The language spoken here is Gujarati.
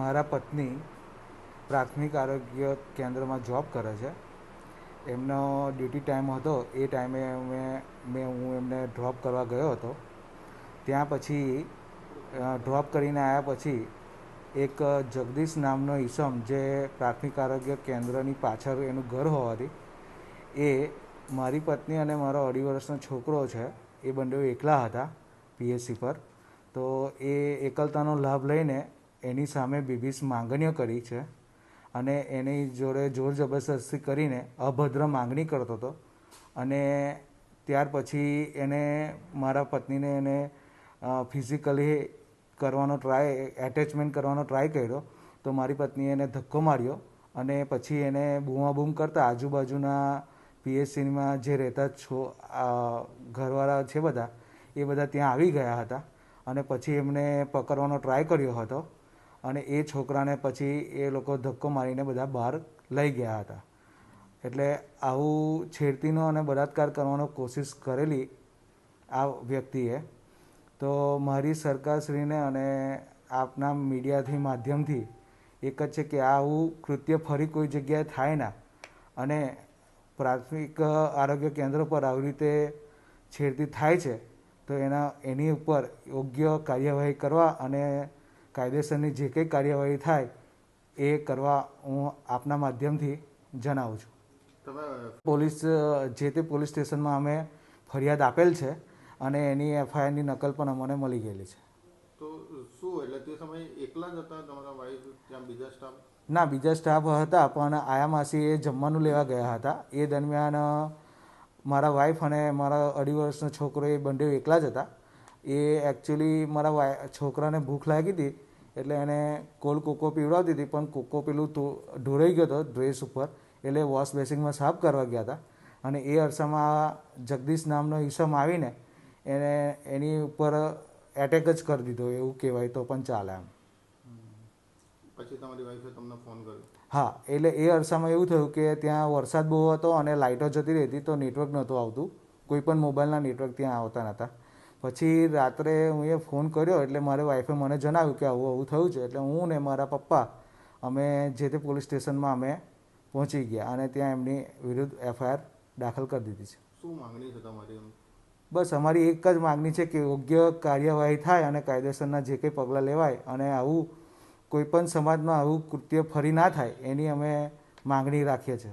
મારા પત્ની પ્રાથમિક આરોગ્ય કેન્દ્રમાં જોબ કરે છે. એમનો ડ્યુટી ટાઈમ હતો, એ ટાઈમે મેં મેં, હું એમને ડ્રોપ કરવા ગયો હતો. ત્યાં પછી ડ્રોપ કરીને આવ્યા પછી એક જગદીશ નામનો ઈસમ જે પ્રાથમિક આરોગ્ય કેન્દ્રની પાછળ એનું ઘર હોવાથી, એ મારી પત્ની અને મારો અઢી વર્ષનો છોકરો છે, એ બંને એકલા હતા પીએચસી પર. તો એ એકલતાનો લાભ લઈને એની સામે બીબીસ માંગણીઓ કરી છે અને એની જોડે જોર જબરદસ્તી કરીને અભદ્ર માંગણી કરતો હતો. અને ત્યાર પછી એને મારા પત્નીને એને ફિઝિકલી કરવાનો ટ્રાય એટેચમેન્ટ કરવાનો ટ્રાય કર્યો તો મારી પત્નીએ એને ધક્કો માર્યો અને પછી એને બૂમાબૂમ કરતા આજુબાજુના પીએચસીમાં જે રહેતા છો ઘરવાળા છે બધા, એ બધા ત્યાં આવી ગયા હતા. અને પછી એમને પકડવાનો ટ્રાય કર્યો હતો. અને એ છોકરાને પછી એ લોકો ધક્કો મારીને બધા બહાર લઈ ગયા હતા. એટલે આવું છેડતીનો અને બળાત્કાર કરવાનો કોશિશ કરેલી આ વ્યક્તિએ. તો મારી સરકારશ્રીને અને આપના મીડિયાથી માધ્યમથી એક જ છે કે આવું કૃત્ય ફરી કોઈ જગ્યાએ થાય ના. અને પ્રાથમિક આરોગ્ય કેન્દ્ર પર આવી રીતે છેડતી થાય છે, તો એના, એની ઉપર યોગ્ય કાર્યવાહી કરવા અને કાયદેસરની જે કંઈ કાર્યવાહી થાય એ કરવા હું આપના માધ્યમથી જણાવું છું. પોલીસ જે તે પોલીસ સ્ટેશનમાં અમે ફરિયાદ આપેલ છે અને એની એફઆઈઆરની નકલ પણ અમને મળી ગયેલી છે. તો શું એટલે તે સમયે એકલા જ હતા તમારા વાઈફ ત્યાં બીજા સ્ટાફ ના બીજા સ્ટાફ હતા પણ આયા માસી એ જમવાનું લેવા ગયા હતા. એ દરમિયાન મારા વાઈફ અને મારા અઢી વર્ષનો છોકરો એ બંને એકલા જ હતા. એ એકચ્યુઅલી મારા વાય છોકરાને ભૂખ લાગી હતી એટલે એને કોલ કોકો પીવડાવતી હતી પણ કોકો પેલું તો ઢોરાઈ ગયો હતો ડ્રેસ ઉપર એટલે વોશ બેસિંગમાં સાફ કરવા ગયા હતા. અને એ અરસામાં જગદીશ નામનો ઈસમ આવીને એને એની ઉપર એટેક જ કરી દીધો એવું કહેવાય તો પણ ચાલે એમ. પછી તમારી વાઈફે તમને ફોન કર્યો? હા એટલે એ અરસામાં એવું થયું કે ત્યાં વરસાદ બહુ હતો અને લાઇટો જતી રહેતી તો નેટવર્ક નહોતું આવતું. કોઈ પણ મોબાઈલના નેટવર્ક ત્યાં આવતા નહોતા પછી રાત્રે હું એ ફોન કર્યો એટલે મારી વાઈફે મને જણાવ્યું કે આવું આવું થયું છે. એટલે હું ને મારા પપ્પા અમે જે તે પોલીસ સ્ટેશનમાં અમે પહોંચી ગયા અને ત્યાં એમની વિરુદ્ધ એફઆઈઆર દાખલ કરી દીધી છે. શું માંગણી છે તમારી બસ અમારી એક જ માગણી છે કે યોગ્ય કાર્યવાહી થાય અને કાયદેસરના જે કંઈ પગલાં લેવાય અને આવું કોઈ પણ સમાજમાં આવું કૃત્ય ફરી ના થાય એની અમે માગણી રાખીએ છીએ.